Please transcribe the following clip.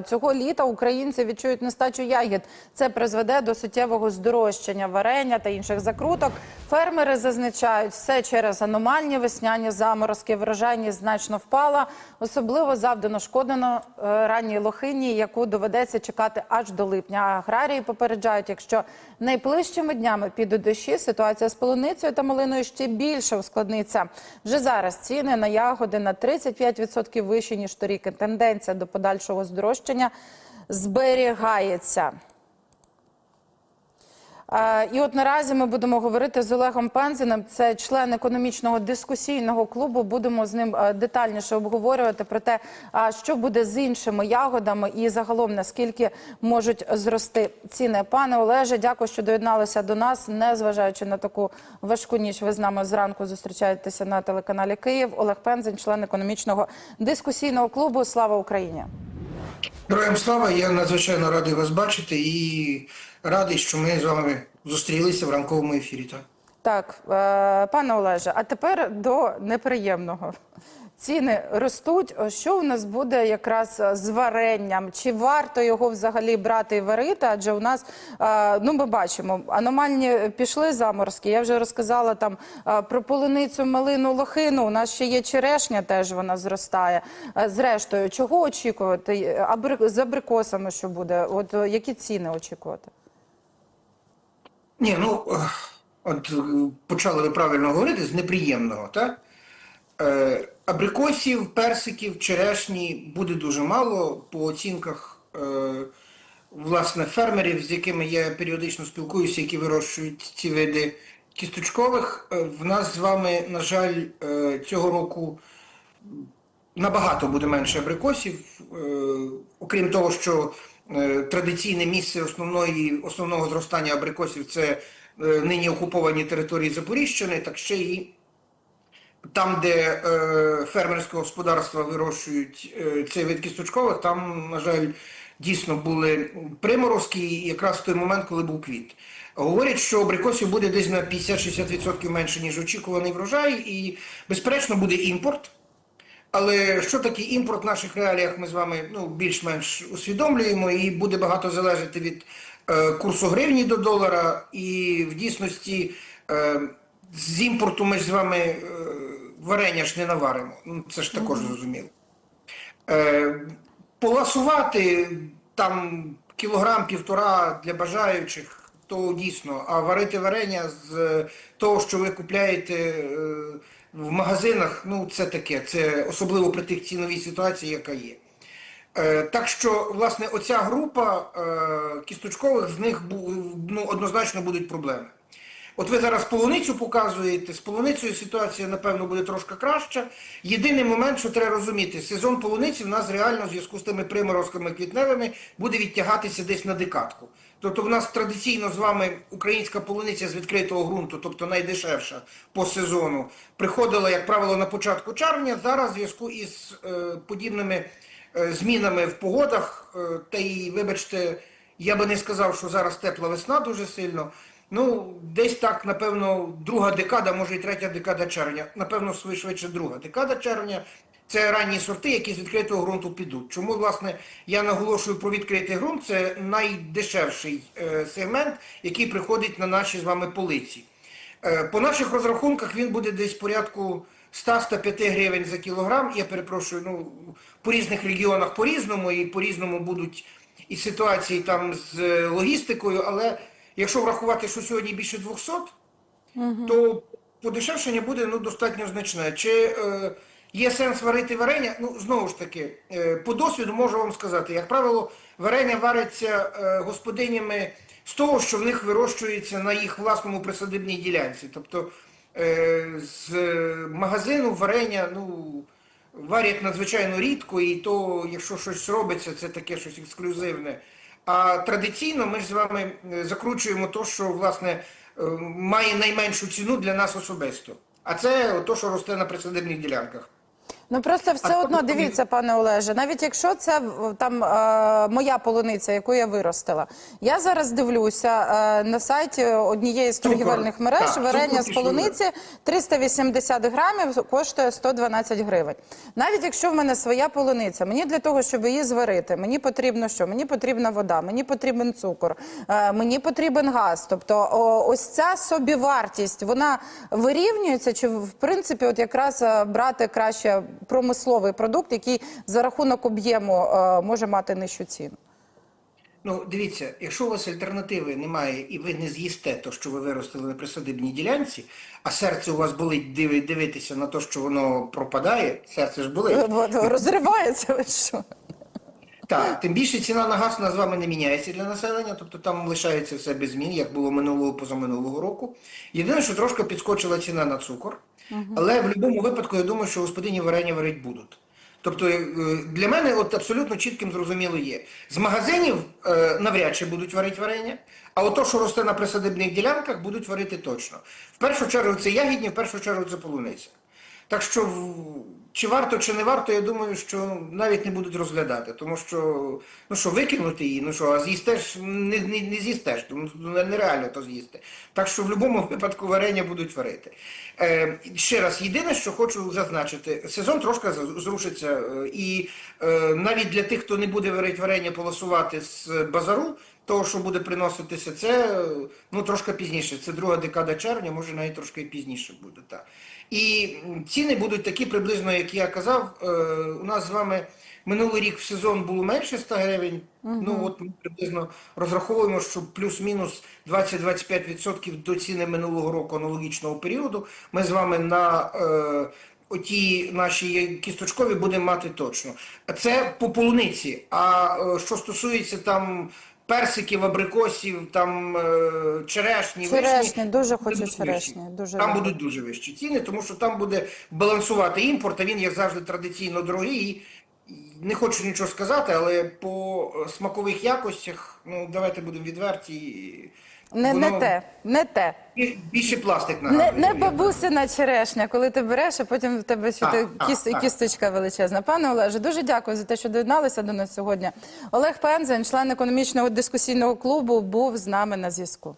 цього літа українці відчують нестачу ягід. Це призведе до суттєвого здорожчання варення та інших закруток. Фермери зазначають, все через аномальні весняні заморозки. Врожайність значно впала. Особливо завдано шкодено ранній лохині, яку доведеться чекати аж до липня. Аграрії попереджають, якщо найближчими днями підуть дощі, ситуація з полуницею та малиною ще більше ускладниться. Вже зараз ціни на ягоди на 35% вищі, ніж торік. Тенденція до подальшого здорожчання зберігається. Е, І от наразі ми будемо говорити з Олегом Пензеним, це член економічного дискусійного клубу. Будемо з ним е, детальніше обговорювати про те, що буде з іншими ягодами і загалом наскільки можуть зрости ціни. Пане Олеже, дякую, що доєдналися до нас, незважаючи на таку важку ніч. Ви з нами зранку зустрічаєтеся на телеканалі Київ. Олег Пензень, член економічного дискусійного клубу. Слава Україні! Героям слава, я надзвичайно радий вас бачити і радий, що ми з вами зустрілися в ранковому ефірі. Так? Так, е, пане Олеже, а тепер до неприємного. Ціни ростуть. Що у нас буде якраз з варенням? Чи варто його взагалі брати і варити? Адже у нас, е, ну ми бачимо, аномальні пішли заморозки. Я вже розказала там е, про полуницю, малину, лохину. У нас ще є черешня, теж вона зростає. Е, Зрештою, чого очікувати? З абрикосами що буде? От е, які ціни очікувати? Ні, ну е, от е, почали ви правильно говорити з неприємного, так? Е, абрикосів, персиків, черешні буде дуже мало по оцінках е, власне фермерів, з якими я періодично спілкуюся, які вирощують ці види кісточкових. Е, в нас з вами, на жаль, е, цього року набагато буде менше абрикосів, окрім того, що традиційне місце основної, основного зростання абрикосів це нині окуповані території Запоріжчини, так ще і там, де е, фермерське господарства вирощують е, цей вид кісточкових, там, на жаль, дійсно були приморозки якраз в той момент, коли був квіт. Говорять, що абрикосів буде десь на 50-60% менше, ніж очікуваний врожай, і, безперечно, буде імпорт. Але що таке імпорт в наших реаліях, ми з вами ну, більш-менш усвідомлюємо, і буде багато залежати від е, курсу гривні до долара. І в дійсності е, з імпорту ми ж з вами е, варення ж не наваримо. Ну, це ж також зрозуміло. Е, поласувати там кілограм-півтора для бажаючих, то дійсно, а варити варення з того, що ви купляєте е, в магазинах, ну це таке, це особливо при тих ціновій ситуації, яка є. Е, Так що, власне, оця група е, кісточкових з них ну, однозначно будуть проблеми. От ви зараз полуницю показуєте. З полуницею ситуація, напевно, буде трошки краща. Єдиний момент, що треба розуміти, сезон полуниці в нас реально в зв'язку з тими приморозками квітневими буде відтягатися десь на декатку. Тобто в нас традиційно з вами українська полуниця з відкритого ґрунту, тобто найдешевша по сезону, приходила, як правило, на початку червня. Зараз в зв'язку із е, подібними е, змінами в погодах, е, та й, вибачте, я би не сказав, що зараз тепла весна дуже сильно. Ну, десь так, напевно, друга декада, може і третя декада червня. Напевно, швидше друга декада червня. Це ранні сорти, які з відкритого ґрунту підуть. Чому, власне, я наголошую про відкритий ґрунт, це найдешевший е, сегмент, який приходить на наші з вами полиці. Е, по наших розрахунках він буде десь порядку 100-105 гривень за кілограм. Я перепрошую, ну, по різних регіонах по-різному, і по-різному будуть і ситуації там з е, логістикою, але якщо врахувати, що сьогодні більше 200, то подешевшення буде ну, достатньо значне. Чи е, є сенс варити варення? Ну, знову ж таки, е, по досвіду можу вам сказати, як правило, варення вариться е, господинями з того, що в них вирощується на їх власному присадибній ділянці. Тобто е, з магазину варення, ну. Варять надзвичайно рідко, і то, якщо щось робиться, це таке щось ексклюзивне. А традиційно ми ж з вами е, закручуємо то, що власне е, має найменшу ціну для нас особисто. А це то, що росте на присадибних ділянках. Ну просто все А одно дивіться, пане Олеже, навіть якщо це там е, моя полуниця, яку я виростила, я зараз дивлюся е, на сайті однієї з торгівельних мереж Так, варення з полуниці 380 грамів коштує 112 гривень. Навіть якщо в мене своя полуниця, мені для того, щоб її зварити, мені потрібно що? Мені потрібна вода, мені потрібен цукор, е, мені потрібен газ. Тобто, о, ось ця собівартість, вона вирівнюється, чи в принципі, от якраз брати краще промисловий продукт, який за рахунок об'єму е, може мати нижчу ціну. Ну, дивіться, якщо у вас альтернативи немає і ви не з'їсте те, що ви виростили на присадибній ділянці, а серце у вас болить дивитися на те, що воно пропадає, серце ж болить. Е, Розривається ви що? Так, тим більше ціна на газ у нас з вами не міняється для населення, тобто там лишається все без змін, як було минулого позаминулого року. Єдине, що трошки підскочила ціна на цукор, але в будь-якому випадку я думаю, що господині варення варить будуть. Тобто е, для мене от абсолютно чітким зрозуміло є. З магазинів е, навряд чи будуть варити варення, а от то, що росте на присадибних ділянках, будуть варити точно. В першу чергу це ягідні, в першу чергу це полуниця. Так що чи варто, чи не варто, я думаю, що навіть не будуть розглядати, тому що ну що викинути її, ну що, а з'їстеш, не, не, не з'їстеш, тому нереально то з'їсти. Так що в будь-якому випадку варення будуть варити. Е, ще раз, єдине, що хочу зазначити, сезон трошки зрушиться, е, і е, навіть для тих, хто не буде варити варення, полосувати з базару, того, що буде приноситися, це ну трошки пізніше. Це друга декада червня, може навіть трошки пізніше буде. Так. І ціни будуть такі приблизно, як я казав. Е, у нас з вами минулий рік в сезон було менше 100 гривень. Ну от ми приблизно розраховуємо, що плюс-мінус 20-25% до ціни минулого року аналогічного періоду. Ми з вами на е, оті наші кісточкові будемо мати точно. Це по полуниці. А е, що стосується там персиків, абрикосів, там е, черешні, Черешні, вишні, дуже буде хочу черешні, дуже там люблю. будуть дуже вищі ціни, тому що там буде балансувати імпорт, а він як завжди традиційно дорогий. І Не хочу нічого сказати, але по е, смакових якостях, ну давайте будемо відверті. Не, не те, не те. бі- Більше пластик Не, нагадує. не бабусина черешня, коли ти береш, а потім в тебе ще Так, ти, так, кіс- так. кісточка величезна. Пане Олеже, дуже дякую за те, що доєдналися до нас сьогодні. Олег Пензен, член економічного дискусійного клубу, був з нами на зв'язку.